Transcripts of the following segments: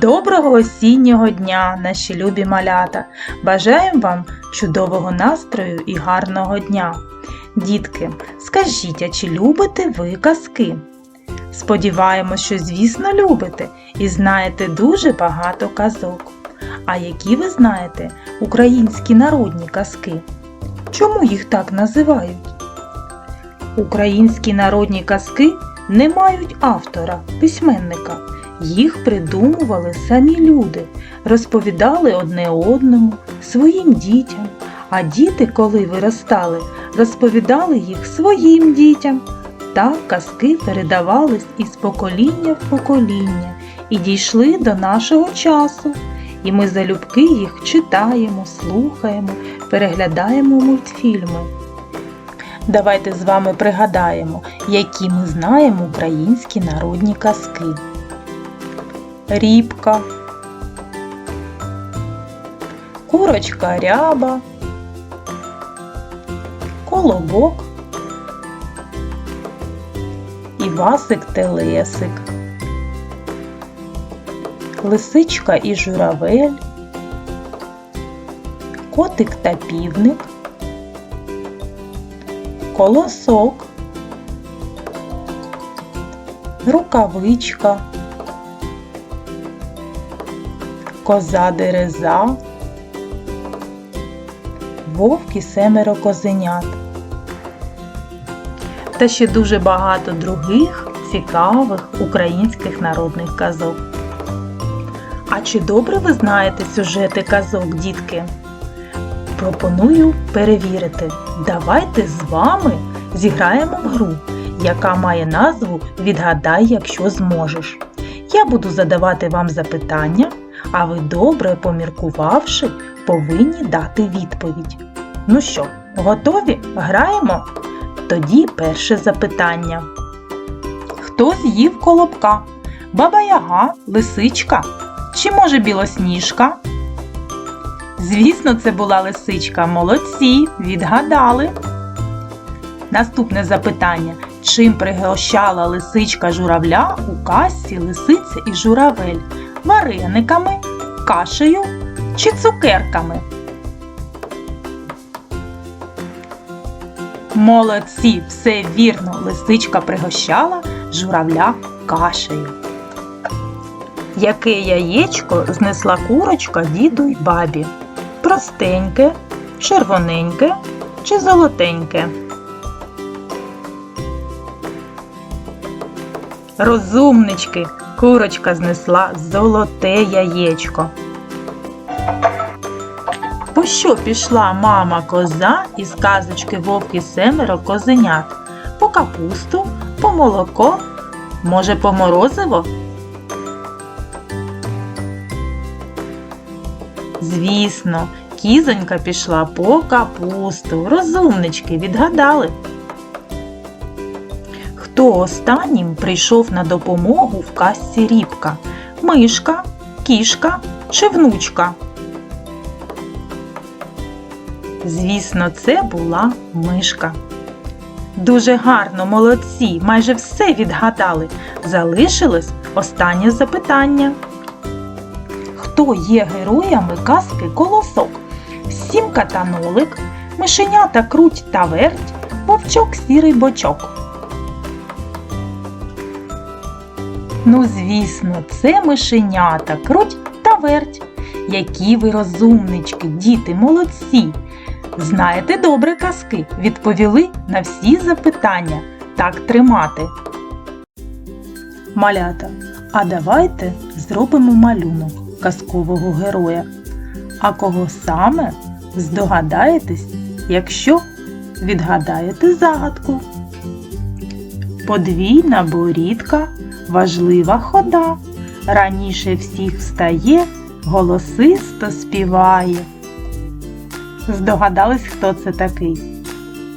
Доброго осіннього дня, наші любі малята! Бажаємо вам чудового настрою і гарного дня. Дітки, скажіть, а чи любите ви казки? Сподіваємось, що, звісно, любите і знаєте дуже багато казок. А які ви знаєте українські народні казки? Чому їх так називають? Українські народні казки не мають автора, письменника. Їх придумували самі люди, розповідали одне одному, своїм дітям, а діти, коли виростали, розповідали їх своїм дітям. Так казки передавались із покоління в покоління і дійшли до нашого часу. І ми залюбки їх читаємо, слухаємо, переглядаємо мультфільми. Давайте з вами пригадаємо, які ми знаємо українські народні казки. Рібка, курочка ряба, колобок, Івасик Телесик, Лисичка і журавель, Котик та півник, Колосок, Рукавичка, Коза дереза, Вовк і семеро козенят. Та ще дуже багато других цікавих українських народних казок. А чи добре ви знаєте сюжети казок, дітки? Пропоную перевірити. Давайте з вами зіграємо в гру, яка має назву Відгадай, якщо зможеш. Я буду задавати вам запитання, а ви добре поміркувавши, повинні дати відповідь. Ну що, готові? Граємо? Тоді перше запитання. Хто з'їв колобка? Баба Яга, лисичка чи може білосніжка? Звісно, це була лисичка. Молодці, відгадали. Наступне запитання. Чим пригощала лисичка журавля у касі лисиця і журавель? Варениками, кашею чи цукерками? Молодці, все вірно, лисичка пригощала журавля кашею. Яке яєчко знесла курочка діду й бабі? Простеньке, червоненьке чи золотеньке? Розумнички, курочка знесла золоте яєчко. По що пішла мама коза із казочки вовки семеро козенят? По капусту, по молоко, може, по морозиво? Звісно, кізонька пішла по капусту. Розумнички відгадали. Хто останнім прийшов на допомогу в казці рібка? Мишка, кішка чи внучка? Звісно, це була мишка. Дуже гарно, молодці, майже все відгадали. Залишилось останнє запитання. Хто є героями казки Колосок? Сімка та нолик, мишенята круть та верть, вовчок сірий бочок. Ну, звісно, це мишенята, круть та верть. Які ви розумнички, діти, молодці! Знаєте добре казки, відповіли на всі запитання. Так тримати. Малята, а давайте зробимо малюнок казкового героя. А кого саме здогадаєтесь, якщо відгадаєте загадку? Подвійна борідка, важлива хода. Раніше всіх встає, голосисто співає. Здогадались, хто це такий?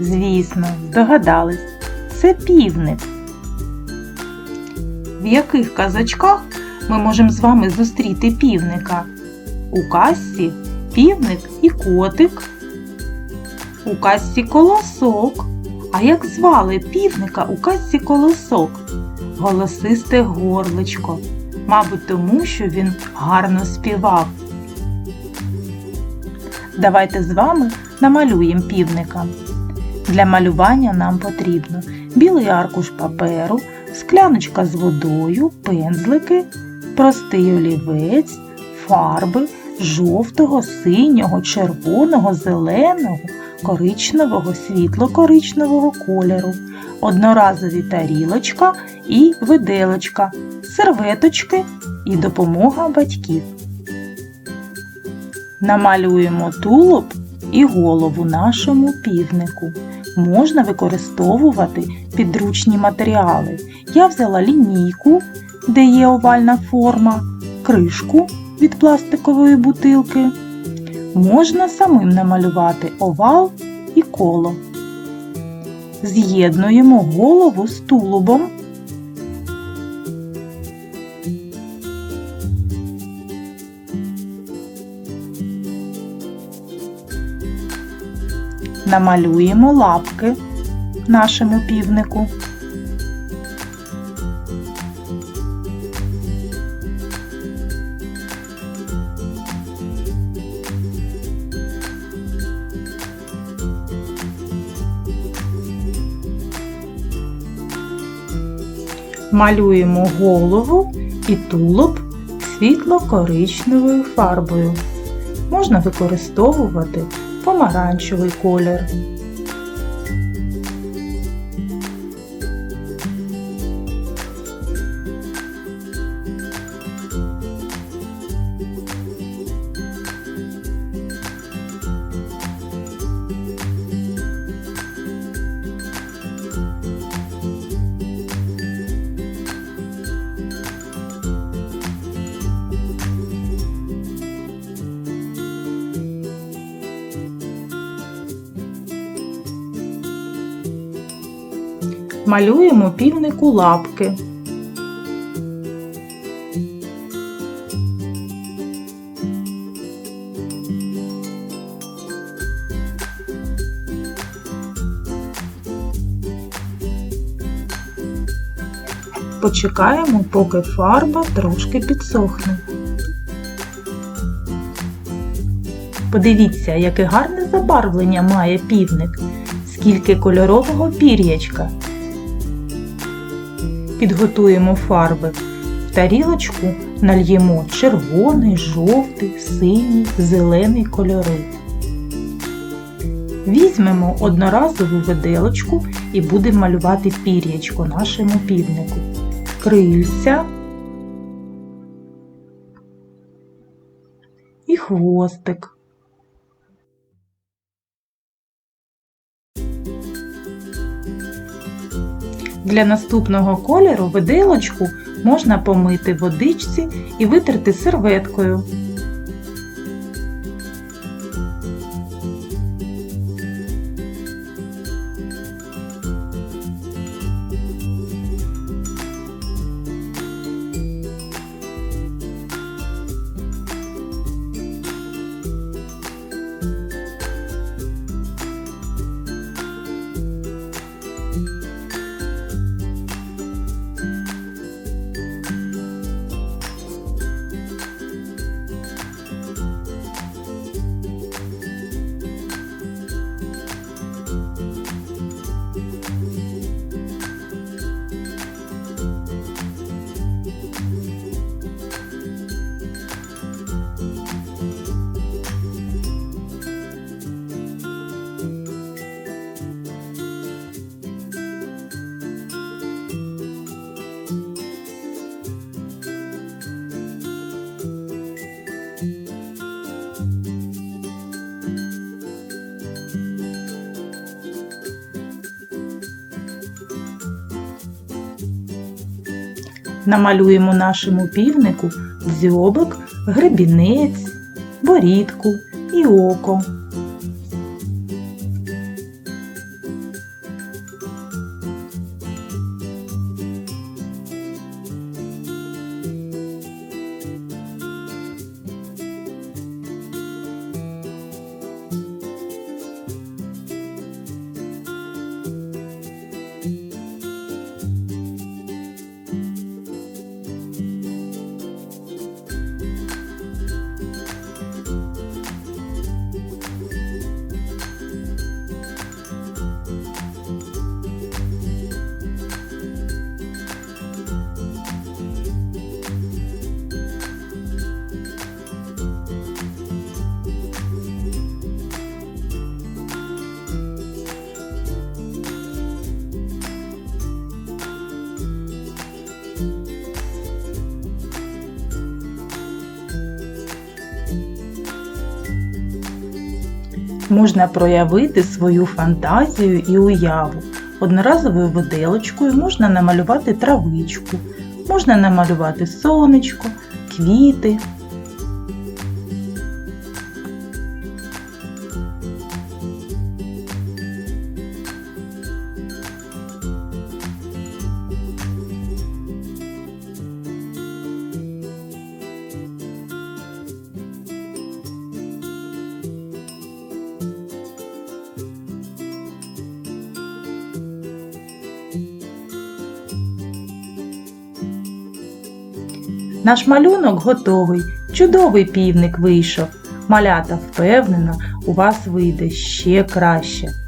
Звісно, здогадались. Це півник. В яких казочках ми можемо з вами зустріти півника? У казці півник і котик. У казці колосок. А як звали півника у казці колосок? Голосисте горличко. мабуть, тому що він гарно співав. Давайте з вами намалюємо півника. Для малювання нам потрібно білий аркуш паперу, скляночка з водою, пензлики, простий олівець, фарби жовтого, синього, червоного, зеленого, коричневого, світло-коричневого кольору, одноразові тарілочка і виделочка, серветочки і допомога батьків. Намалюємо тулуб і голову нашому півнику. Можна використовувати підручні матеріали. Я взяла лінійку, де є овальна форма, кришку від пластикової бутилки. Можна самим намалювати овал і коло. З'єднуємо голову з тулубом. Намалюємо лапки нашому півнику. Малюємо голову і тулуб світло-коричневою фарбою. Можна використовувати помаранчевий колір. Малюємо півнику лапки. Почекаємо, поки фарба трошки підсохне. Подивіться, яке гарне забарвлення має півник, скільки кольорового пір'ячка. Підготуємо фарби. В тарілочку нальємо червоний, жовтий, синій, зелений кольори. Візьмемо одноразову виделочку і будемо малювати пір'ячко нашому півнику. Крильця і хвостик. Для наступного кольору виделочку можна помити водичці і витерти серветкою. Намалюємо нашому півнику дзьобик, гребінець, борідку і око. Можна проявити свою фантазію і уяву. Одноразовою виделочкою можна намалювати травичку, можна намалювати сонечко, квіти. Наш малюнок готовий, чудовий півник вийшов. Малята впевнена, у вас вийде ще краще.